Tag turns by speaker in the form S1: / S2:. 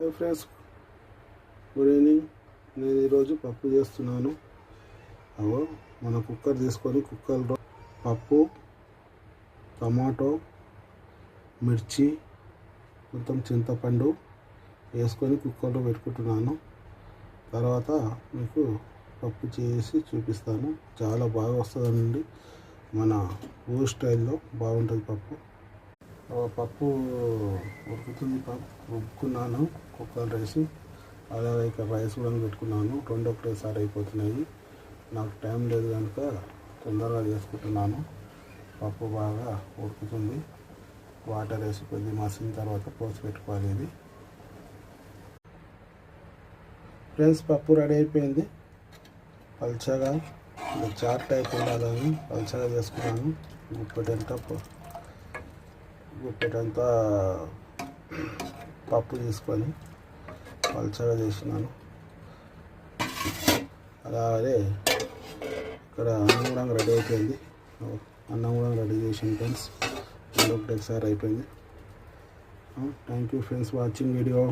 S1: Hi friends good evening. నేను ఈరోజు పప్పు చేస్తున్నాను. అవో మన కుక్కర్ తీసుకొని కుక్కర్లో పప్పు టమాటో మిర్చి మొత్తం చింతపండు వేసుకొని కుక్కర్లో పెట్టుకుంటున్నాను. తర్వాత మీకు పప్పు చేసి చూపిస్తాను. చాలా బాగా వస్తుందండి మన ఊరు స్టైల్లో బాగుంటుంది పప్పు. పప్పు ఉడుకుతుంది పప్పు ఉరుక్కున్నాను కుక్కర్ రైస్ అలాగే ఇక్కడ రైస్ కూడా పెట్టుకున్నాను. రెండు ఒకటేసారి అయిపోతున్నాయి. నాకు టైం లేదు కనుక తొందరగా చేసుకుంటున్నాను. పప్పు బాగా ఉడుకుతుంది వాటర్ వేసి కొద్ది మసిన తర్వాత పోసి పెట్టుకోవాలి ఇది. ఫ్రెండ్స్ పప్పు రెడీ అయిపోయింది. పల్చగా చార్ట్ చాట్ టైప్ ఉండాలని పల్చగా చేసుకున్నాను. గుప్పెటంతా గుప్పెటంతా పప్పు తీసుకొని పల్చగా చేసినాను. అలాగే ఇక్కడ అన్నం కూడా రెడీ అయిపోయింది. అన్నం కూడా రెడీ చేసాను ఫ్రెండ్స్. ఒకటేసారి అయిపోయింది. Thank you friends watching video.